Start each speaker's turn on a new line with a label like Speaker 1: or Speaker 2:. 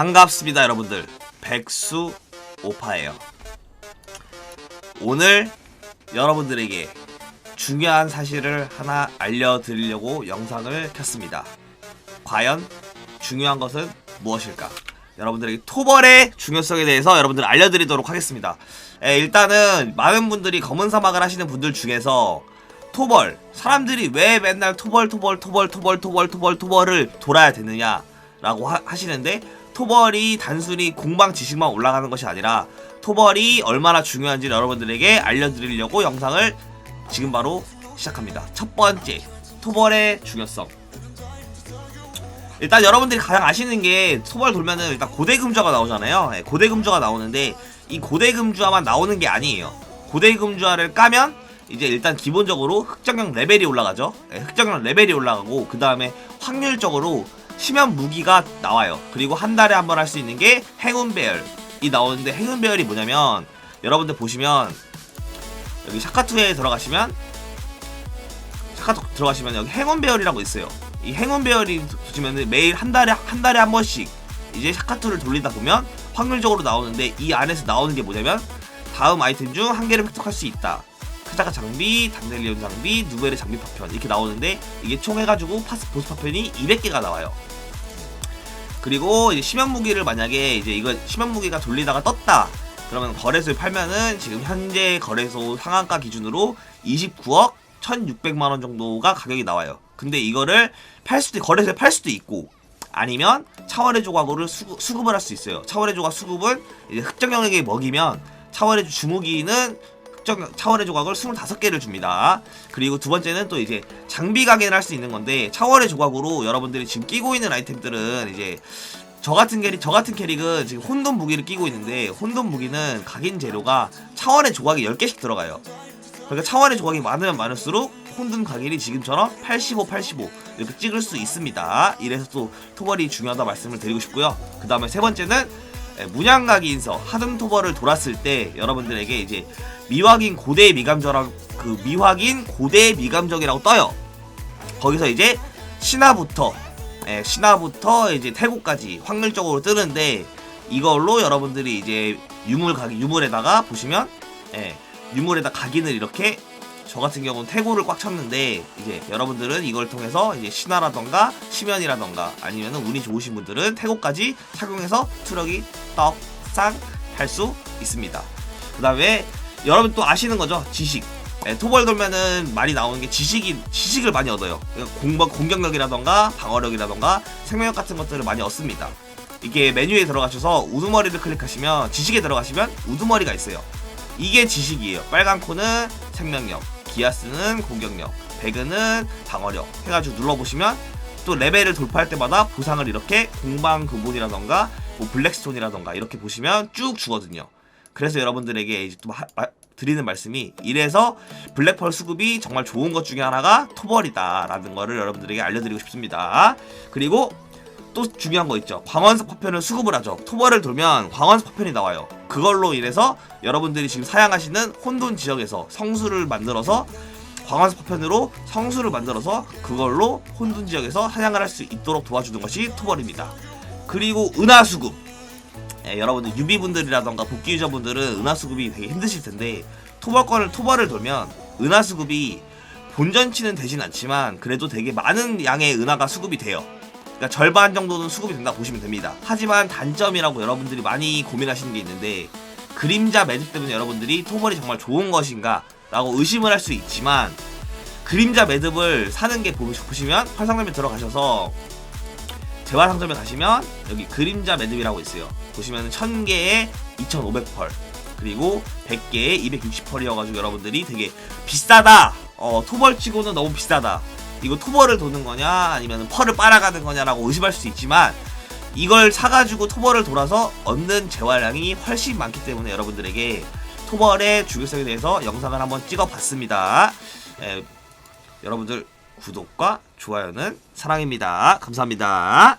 Speaker 1: 반갑습니다 여러분들. 백수 오파예요. 오늘 여러분들에게 중요한 사실을 하나 알려드리려고 영상을 켰습니다. 과연 중요한 것은 무엇일까? 여러분들에게 토벌의 중요성에 대해서 여러분들 알려드리도록 하겠습니다. 에, 일단은 많은 분들이 검은 사막을 하시는 분들 중에서 토벌 사람들이 왜 맨날 토벌 토벌 토벌 토벌 토벌 토벌 토벌을 돌아야 되느냐 라고 하, 하시는데 토벌이 단순히 공방 지식만 올라가는 것이 아니라 토벌이 얼마나 중요한지 여러분들에게 알려드리려고 영상을 지금 바로 시작합니다. 첫 번째 토벌의 중요성. 일단 여러분들이 가장 아시는 게 토벌 돌면은 일단 고대금주가 나오잖아요. 예, 고대금주가 나오는데 이 고대금주화만 나오는 게 아니에요. 고대금주화를 까면 이제 일단 기본적으로 흑정형 레벨이 올라가죠. 예, 흑정형 레벨이 올라가고 그 다음에 확률적으로 심연 무기가 나와요. 그리고 한 달에 한 번 할 수 있는 게 행운 배열이 나오는데 행운 배열이 뭐냐면 여러분들 보시면 여기 샤카투에 들어가시면 샤카투 들어가시면 여기 행운 배열이라고 있어요. 이 행운 배열이 보시면 매일 한 달에 한 달에 한 번씩 이제 샤카투를 돌리다 보면 확률적으로 나오는데 이 안에서 나오는 게 뭐냐면 다음 아이템 중 한 개를 획득할 수 있다. 크자카 장비, 단델리온 장비, 누베르 장비 파편 이렇게 나오는데 이게 총 해가지고 파스 보스 파편이 200개가 나와요. 그리고 이제 심연 무기를 만약에 이제 이거 심연 무기가 돌리다가 떴다. 그러면 거래소에 팔면은 지금 현재 거래소 상한가 기준으로 29억 1,600만 원 정도가 가격이 나와요. 근데 이거를 팔 수도 거래소에 팔 수도 있고 아니면 차월의 조각으로 수급, 수급을 할 수 있어요. 차월의 조각 수급은 이제 흑정형에게 먹이면 차월의 주무기는 흑정 차월의 조각을 25개를 줍니다. 그리고 두 번째는 또 이제 장비 가게를 할 수 있는 건데 차월의 조각으로 여러분들이 지금 끼고 있는 아이템들은 이제 저 같은 캐릭 저 같은 캐릭은 지금 혼돈 무기를 끼고 있는데 혼돈 무기는 각인 재료가 차원의 조각이 10개씩 들어가요. 그러니까 차원의 조각이 많으면 많을수록 혼돈 각인이 지금처럼 85, 85 이렇게 찍을 수 있습니다. 이래서 또 토벌이 중요하다 말씀을 드리고 싶고요. 그 다음에 세 번째는 예, 문양각인서 하등 토벌을 돌았을 때 여러분들에게 이제 미확인 고대 미감저랑 그 미확인 고대 미감적이라고 떠요. 거기서 이제 신화부터 예, 신화부터 이제 태국까지 확률적으로 뜨는데 이걸로 여러분들이 이제 유물 각인 유물에다가 보시면 예, 유물에다 각인을 이렇게 저 같은 경우는 태고를 꽉 찼는데 이제 여러분들은 이걸 통해서 이제 신화라던가 심연이라던가 아니면 운이 좋으신 분들은 태고까지 착용해서 트럭이 떡상 할 수 있습니다. 그 다음에 여러분 또 아시는 거죠 지식. 예, 토벌 돌면은 많이 나오는 게 지식이 지식을 많이 얻어요. 공방 공격력이라던가 방어력이라던가 생명력 같은 것들을 많이 얻습니다. 이게 메뉴에 들어가셔서 우두머리를 클릭하시면 지식에 들어가시면 우두머리가 있어요. 이게 지식이에요. 빨간 코는 생명력, 기아스는 공격력, 배그는 방어력 해가지고 눌러보시면 또 레벨을 돌파할 때마다 보상을 이렇게 공방 근본이라던가 뭐 블랙스톤이라던가 이렇게 보시면 쭉 주거든요. 그래서 여러분들에게 이제 또 하- 마- 드리는 말씀이 이래서 블랙펄 수급이 정말 좋은 것 중에 하나가 토벌이다라는 거를 여러분들에게 알려드리고 싶습니다. 그리고 또 중요한 거 있죠. 광원석 파편을 수급을 하죠. 토벌을 돌면 광원석 파편이 나와요. 그걸로 인해서 여러분들이 지금 사양하시는 혼돈 지역에서 성수를 만들어서 광원석 파편으로 성수를 만들어서 그걸로 혼돈 지역에서 사냥을 할 수 있도록 도와주는 것이 토벌입니다. 그리고 은하 수급. 예, 여러분들 유비분들이라던가 복귀 유저분들은 은하 수급이 되게 힘드실 텐데 토벌권을 토벌을 돌면 은하 수급이 본전치는 되진 않지만 그래도 되게 많은 양의 은하가 수급이 돼요. 그러니까 절반 정도는 수급이 된다 보시면 됩니다. 하지만 단점이라고 여러분들이 많이 고민하시는 게 있는데 그림자 매듭 때문에 여러분들이 토벌이 정말 좋은 것인가 라고 의심을 할 수 있지만 그림자 매듭을 사는 게 보시- 보시면 활성점에 들어가셔서 재활 상점에 가시면 여기 그림자 매듭이라고 있어요. 보시면 1000개에 2500펄 그리고 100개에 260펄이어가지고 여러분들이 되게 비싸다. 어, 토벌치고는 너무 비싸다. 이거 토벌을 도는 거냐 아니면 펄을 빨아가는 거냐라고 의심할 수 있지만 이걸 사가지고 토벌을 돌아서 얻는 재활량이 훨씬 많기 때문에 여러분들에게 토벌의 중요성에 대해서 영상을 한번 찍어봤습니다. 에, 여러분들 구독과 좋아요는 사랑입니다. 감사합니다.